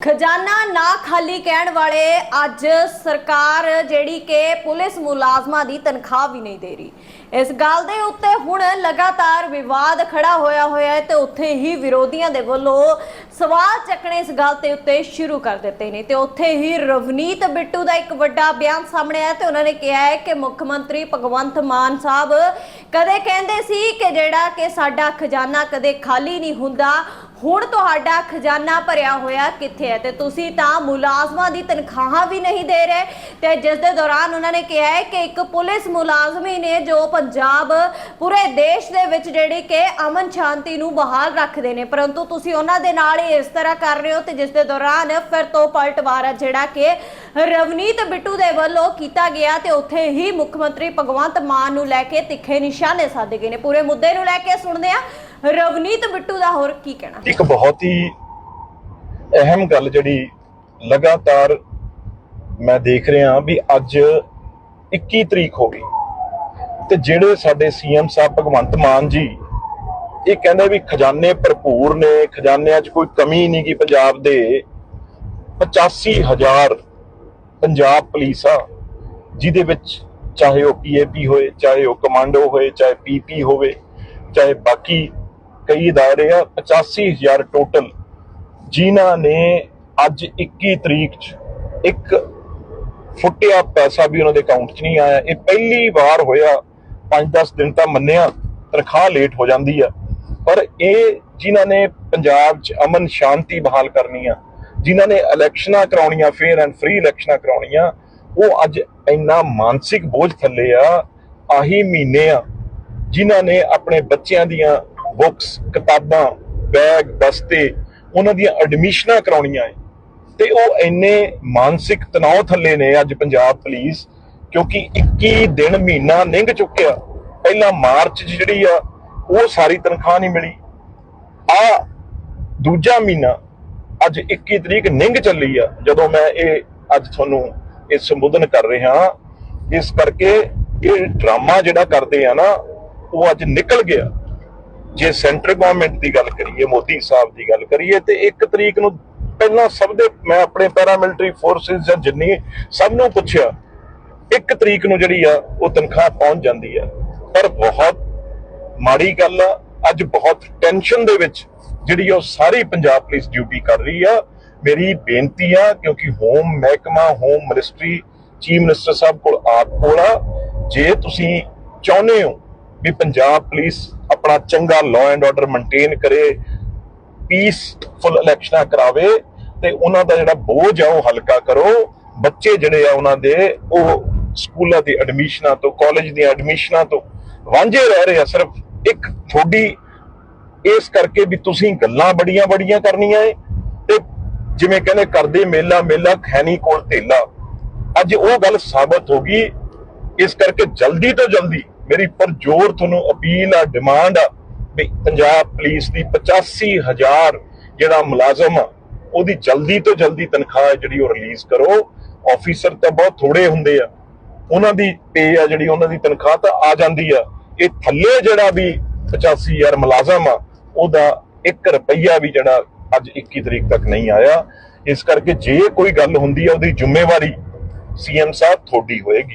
ਖਜ਼ਾਨਾ ਨਾ ਖਾਲੀ ਕਹਿਣ ਵਾਲੇ ਅੱਜ ਸਰਕਾਰ ਜਿਹੜੀ ਕਿ ਪੁਲਿਸ ਮੁਲਾਜ਼ਮਾਂ ਦੀ ਤਨਖਾਹ ਵੀ ਨਹੀਂ ਦੇ ਰਹੀ। ਇਸ ਗੱਲ ਦੇ ਉੱਤੇ ਹੁਣ ਲਗਾਤਾਰ ਵਿਵਾਦ ਖੜਾ ਹੋਇਆ ਹੋਇਆ ਹੈ ਤੇ ਉੱਥੇ ਹੀ ਵਿਰੋਧੀਆਂ ਦੇ ਵੱਲੋਂ ਸਵਾਲ ਚੱਕਣੇ ਇਸ ਗੱਲ ਤੇ ਉੱਤੇ ਸ਼ੁਰੂ ਕਰ ਦਿੱਤੇ ਨੇ ਤੇ ਉੱਥੇ ਹੀ ਰਵਨੀਤ ਬਿੱਟੂ ਦਾ ਇੱਕ ਵੱਡਾ ਬਿਆਨ ਸਾਹਮਣੇ ਆਇਆ ਤੇ ਉਹਨਾਂ ਨੇ ਕਿਹਾ ਹੈ ਕਿ ਮੁੱਖ ਮੰਤਰੀ ਭਗਵੰਤ ਮਾਨ ਸਾਹਿਬ ਕਦੇ ਕਹਿੰਦੇ ਸੀ ਕਿ ਜਿਹੜਾ ਕਿ ਸਾਡਾ ਖਜ਼ਾਨਾ ਕਦੇ ਖਾਲੀ ਨਹੀਂ ਹੁੰਦਾ ਹੁਣ ਤੁਹਾਡਾ ਖਜ਼ਾਨਾ ਭਰਿਆ ਹੋਇਆ ਕਿੱਥੇ ਹੈ? ਤੇ ਤੁਸੀਂ ਤਾਂ ਮੁਲਾਜ਼ਮਾਂ ਦੀ ਤਨਖਾਹਾਂ ਵੀ ਨਹੀਂ ਦੇ ਰਹੇ ਤੇ ਜਿਸ ਦੇ ਦੌਰਾਨ ਉਹਨਾਂ ਨੇ ਕਿਹਾ ਹੈ ਕਿ ਇੱਕ ਪੁਲਿਸ ਮੁਲਾਜ਼ਮੀ ਨੇ ਜੋ ਪੰਜਾਬ ਪੂਰੇ ਦੇਸ਼ ਦੇ ਵਿੱਚ ਜਿਹੜੀ ਕਿ ਅਮਨ ਸ਼ਾਂਤੀ ਨੂੰ ਬਹਾਲ ਰੱਖਦੇ ਨੇ, ਪਰੰਤੂ ਤੁਸੀਂ ਉਹਨਾਂ ਦੇ ਨਾਲ ਹੀ ਇਸ ਤਰ੍ਹਾਂ ਕਰ ਰਹੇ ਹੋ ਤੇ ਜਿਸ ਦੇ ਦੌਰਾਨ ਫਿਰ ਤੋਂ ਪਲਟਵਾਰਾ ਜਿਹੜਾ ਕਿ ਰਵਨੀਤ ਬਿੱਟੂ ਦੇ ਵੱਲੋਂ ਕੀਤਾ ਗਿਆ ਤੇ ਉੱਥੇ ਹੀ ਮੁੱਖ ਮੰਤਰੀ ਭਗਵੰਤ ਮਾਨ ਨੂੰ ਲੈ ਕੇ ਤਿੱਖੇ ਨਿਸ਼ਾਨੇ ਸਾਧੇ ਗਏ ਨੇ। ਪੂਰੇ ਮੁੱਦੇ ਨੂੰ ਲੈ ਕੇ ਸੁਣਦੇ ਆ ਰਵਨੀਤ ਬਿੱਟੂ ਦਾ ਹੋਰ ਕੀ ਕਹਿਣਾ? ਇੱਕ ਬਹੁਤ ਹੀ ਅਹਿਮ ਗੱਲ ਜਿਹੜੀ ਲਗਾਤਾਰ ਮੈਂ ਦੇਖ ਰਿਹਾ ਵੀ ਅੱਜ 21 ਤਰੀਕ ਹੋ ਗਈ ਤੇ ਜਿਹੜੇ ਸਾਡੇ ਸੀਐਮ ਸਾਹਿਬ ਭਗਵੰਤ ਮਾਨ ਜੀ, ਇਹ ਕਹਿੰਦੇ ਵੀ ਖਜ਼ਾਨੇ ਭਰਪੂਰ ਨੇ, ਖਜ਼ਾਨਿਆਂ 'ਚ ਕੋਈ ਕਮੀ ਨਹੀਂ ਗੀ ਪੰਜਾਬ ਦੇ। 85000 ਪੰਜਾਬ ਪੁਲਿਸ ਆ, ਜਿਹਦੇ ਵਿੱਚ ਚਾਹੇ ਉਹ ਪੀਏਪੀ ਹੋਏ, ਚਾਹੇ ਉਹ ਕਮਾਂਡੋ ਹੋਏ, ਚਾਹੇ ਪੀਪੀ ਹੋਵੇ, ਚਾਹੇ ਬਾਕੀ ਕਈ ਦਾਇਰੇ ਆ 85000 ਟੋਟਲ ਜਿਨ੍ਹਾਂ ਨੇ ਅੱਜ 21 ਤਰੀਕ 'ਚ ਇੱਕ ਫੁੱਟਿਆ ਪੈਸਾ ਵੀ ਉਹਨਾਂ ਦੇ ਅਕਾਊਂਟ 'ਚ ਨਹੀਂ ਆਇਆ। ਇਹ ਪਹਿਲੀ ਵਾਰ ਹੋਇਆ 5-10 ਦਿਨ ਤਾਂ ਮੰਨਿਆ, ਤਨਖਾਹ ਲੇਟ ਹੋ ਜਾਂਦੀ ਆ। ਪਰ ਇਹ ਜਿਨ੍ਹਾਂ ਨੇ ਪੰਜਾਬ 'ਚ ਅਮਨ ਸ਼ਾਂਤੀ ਬਹਾਲ ਕਰਨੀ ਆ, ਜਿਨ੍ਹਾਂ ਨੇ ਇਲੈਕਸ਼ਨਾਂ ਕਰਾਉਣੀਆਂ ਫੇਅਰ ਐਂਡ ਫ੍ਰੀ ਇਲੈਕਸ਼ਨਾਂ ਕਰਾਉਣੀਆਂ, ਉਹ ਅੱਜ ਇੰਨਾ ਮਾਨਸਿਕ ਬੋਝ ਥੱਲੇ ਆ, ਆਹੀ ਮਹੀਨੇ ਆ, ਜਿਨ੍ਹਾਂ ਨੇ ਆਪਣੇ ਬੱਚਿਆਂ ਦੀਆਂ ਬੁੱਕਸ, ਕਿਤਾਬਾਂ, ਬੈਗ, ਬਸਤੇ, ਉਹਨਾਂ ਦੀਆਂ ਐਡਮਿਸ਼ਨਾਂ ਕਰਾਉਣੀਆਂ ਹੈ। ਤੇ ਉਹ ਇੰਨੇ ਮਾਨਸਿਕ ਤਣਾਅ ਥੱਲੇ ਨੇ ਅੱਜ ਪੰਜਾਬ ਪੁਲਿਸ, ਕਿਉਂਕਿ 21 ਦਿਨ ਮਹੀਨਾ ਲੰਘ ਚੁੱਕਿਆ, ਪਹਿਲਾਂ ਮਾਰਚ ਜਿਹੜੀ ਆ, ਉਹ ਸਾਰੀ ਤਨਖਾਹ ਨਹੀਂ ਮਿਲੀ। ਆ ਦੂਜਾ ਮਹੀਨਾ, ਅੱਜ 21 ਤਰੀਕ ਨਿੰਗ ਚੱਲੀ ਆ, ਜਦੋਂ ਮੈਂ ਇਹ ਅੱਜ ਤੁਹਾਨੂੰ ਇਹ ਸੰਬੋਧਨ ਕਰ ਰਿਹਾ ਇਸ ਕਰਕੇ ਇਹ ਡਰਾਮਾ ਜਿਹੜਾ ਕਰਦੇ ਆ ਨਾ, ਉਹ ਅੱਜ ਨਿਕਲ ਗਿਆ। ਜੇ ਸੈਂਟਰ ਗਵਰਨਮੈਂਟ ਦੀ ਗੱਲ ਕਰੀਏ, ਮੋਦੀ ਸਾਹਿਬ ਦੀ ਗੱਲ ਕਰੀਏ, ਤੇ ਇੱਕ ਤਰੀਕ ਨੂੰ ਪਹਿਲਾਂ ਸਭ ਦੇ, ਮੈਂ ਆਪਣੇ ਪੈਰਾਮਿਲਟਰੀ ਫੋਰਸਿਸ ਜਾਂ ਜਿੰਨੀ ਸਭ ਨੂੰ ਪੁੱਛਿਆ 1 ਤਰੀਕ ਨੂੰ ਜਿਹੜੀ ਆ, ਉਹ ਤਨਖਾਹ ਪਹੁੰਚ ਜਾਂਦੀ ਆ। ਪਰ ਬਹੁਤ ਮਾੜੀ ਗੱਲ ਆ, ਅੱਜ ਬਹੁਤ ਟੈਨਸ਼ਨ ਦੇ ਵਿੱਚ ਜਿਹੜੀ ਉਹ ਸਾਰੀ ਪੰਜਾਬ ਪੁਲਿਸ ਡਿਊਟੀ ਕਰ ਰਹੀ ਆ। ਮੇਰੀ ਬੇਨਤੀ ਆ, ਕਿਉਂਕਿ ਹੋਮ ਮਹਿਕਮਾ home ministry chief minister sahib ਕੋਲ ਆਪ ਕੋਲ ਆ। ਜੇ ਤੁਸੀਂ ਚਾਹੁੰਦੇ ਹੋ ਵੀ ਪੰਜਾਬ ਪੁਲਿਸ ਆਪਣਾ ਚੰਗਾ ਲਾਅ ਐਂਡ ਆਰਡਰ ਮੇਨਟੇਨ ਕਰੇ ਪੀਸਫੁਲ ਇਲੈਕਸ਼ਨਾਂ ਕਰਾਵੇ, ਤੇ ਉਹਨਾਂ ਦਾ ਜਿਹੜਾ ਬੋਝ ਆ ਉਹ ਹਲਕਾ ਕਰੋ। ਬੱਚੇ ਜਿਹੜੇ ਆ ਉਹਨਾਂ ਦੇ, ਉਹ ਸਕੂਲਾਂ ਦੀ ਐਡਮਿਸ਼ਨਾਂ ਤੋਂ ਕਾਲਜ ਦੀਆਂ ਐਡਮਿਸ਼ਨਾਂ ਤੋਂ ਵਾਂਝੇ ਰਹਿ ਰਹੇ ਆ। ਸਿਰਫ ਇੱਕ ਥੋੜੀ ਇਸ ਕਰਕੇ ਵੀ ਤੁਸੀਂ ਗੱਲਾਂ ਬੜੀਆਂ ਬੜੀਆਂ ਕਰਨੀਆਂ ਏ। ਤੇ ਜਿਵੇਂ ਕਹਿੰਦੇ ਕਰਦੇ ਮੇਲਾ ਮੇਲਾ ਖੈਣੀ ਕੋਲ ਧੇਲਾ। ਅੱਜ ਉਹ ਗੱਲ ਸਾਬਤ ਹੋ ਗਈ, ਇਸ ਕਰਕੇ ਜਲਦੀ ਤੋਂ ਜਲਦੀ ਮੇਰੀ ਪਰਜੋਰ ਤੁਹਾਨੂੰ ਅਪੀਲ ਆ ਡਿਮਾਂਡ ਆ ਵੀ ਪੰਜਾਬ ਪੁਲਿਸ ਦੀ 85000 ਜਿਹੜਾ ਮੁਲਾਜ਼ਮ ਆ, ਉਹਦੀ ਜਲਦੀ ਤੋਂ ਜਲਦੀ ਤਨਖਾਹ ਜਿਹੜੀ ਉਹ ਰਿਲੀਜ਼ ਕਰੋ। ਆਫੀਸਰ ਤਾਂ ਬਹੁਤ ਥੋੜੇ ਹੁੰਦੇ ਆ। ਉਹਨਾਂ ਦੀ ਪੇ ਆ ਜਿਹੜੀ, ਉਹਨਾਂ ਦੀ ਤਨਖਾਹ ਤਾਂ ਆ ਜਾਂਦੀ ਆ। ਇਹ ਥੱਲੇ ਜਿਹੜਾ ਵੀ 85000 ਮੁਲਾਜ਼ਮ ਆ, ਉਹਦਾ 1 ਰੁਪਈਆ ਵੀ ਜਿਹੜਾ ਅੱਜ 21 ਤਰੀਕ ਤੱਕ ਨਹੀਂ ਆਇਆ। ਇਸ ਕਰਕੇ ਜੇ ਕੋਈ ਗੱਲ ਹੁੰਦੀ ਆ, ਉਹਦੀ ਜ਼ਿੰਮੇਵਾਰੀ ਸੀਐਮ ਸਾਹਿਬ ਤੁਹਾਡੀ ਹੋਏਗੀ।